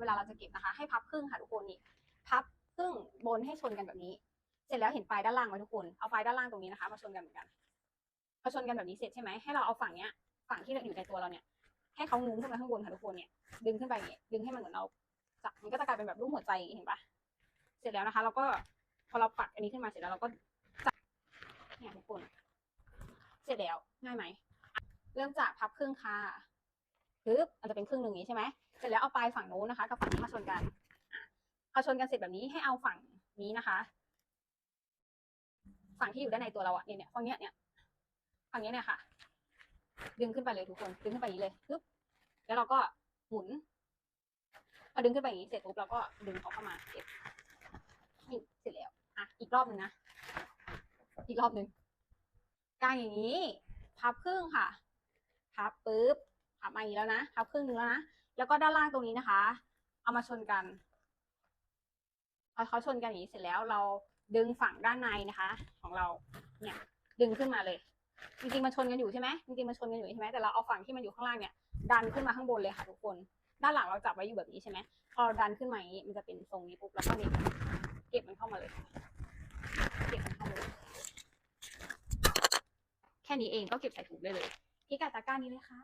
เวลาเราจะเก็บนะคะ ให้พับครึ่งค่ะทุกคนนี่พับครึ่งบนให้ชนกันแบบนี้ เสร็จแล้วเห็นปลายด้านล่างไหมทุกคนเอาปลายด้านล่างตรงนี้นะคะมาชนกันเหมือนกันพอชนกันแบบนี้เสร็จใช่ไหมให้เราเอาฝั่งเนี้ยฝั่งที่อยู่ในตัวเราเนี่ยให้เขางุ้มขึ้นมาข้างบนค่ะทุกคนเนี่ยดึงขึ้นไปเงี้ยดึงให้มันเหมือนเราจับมันก็จะกลายเป็นแบบรูปหัวใจอย่างงี้เห็นปะเสร็จแล้วนะคะ เราก็พอเราปัดอันนี้ขึ้นมาเสร็จแล้วเราก็จับเนี่ยทุกคนเสร็จแล้วง่ายไหมเริ่มจากพับครึ่งค่ะปึ๊บมันจะเป็นครึ่งหนึ่งอย่างนี้ใช่ไหม เสร็จแล้วเอาปลายฝั่งนู้นนะคะ กับฝั่งนี้มาชนกันพอชนกันเสร็จแบบนี้ให้เอาฝั่งนี้นะคะ ฝั่งที่อยู่ด้านในตัวเราอะเนี่ยเนี่ยฝั่งเนี้ยเนี่ยฝั่งเนี้ยเนี่ยค่ะ ดึงขึ้นไปเลยทุกคน ดึงขึ้นไปอย่างนี้เลยปึ๊บแล้วเราก็หมุนพอดึงขึ้นไปอย่างนี้เสร็จปุ๊บเราก็ดึงเขาเข้ามาเก็บนี่เสร็จแล้วอะอีกรอบหนึ่งนะอีกรอบหนึ่งกางอย่างนี้ พับครึ่งค่ะ พับปุ๊บพับมาอย่างนี้แล้วนะพับครึ่งนึงแล้วนะ แล้วก็ด้านล่างตรงนี้นะคะ เอามาชนกันพอเขาชนกันอย่างนี้เสร็จแล้วเราดึงฝั่งด้านในนะคะ ของเราเนี่ย ดึงขึ้นมาเลย จริงๆมันชนกันอยู่ใช่ไหมจริงๆมันชนกันอยู่ใช่ไหมแต่เราเอาฝั่งที่มันอยู่ข้างล่างเนี่ย ดันขึ้นมาข้างบนเลยค่ะทุกคน ด้านหลังเราจับไว้อยู่แบบนี้ใช่ไหมพอเราดันขึ้นมาอย่างนี้มันจะเป็นทรงนี้ปุ๊บแล้วก็นี่เก็บมันเข้ามาเลยเก็บมันเข้ามาเลยแค่นี้เองก็เก็บใส่ถุงได้เลยพิกัดตะกร้านี้เลยค่ะ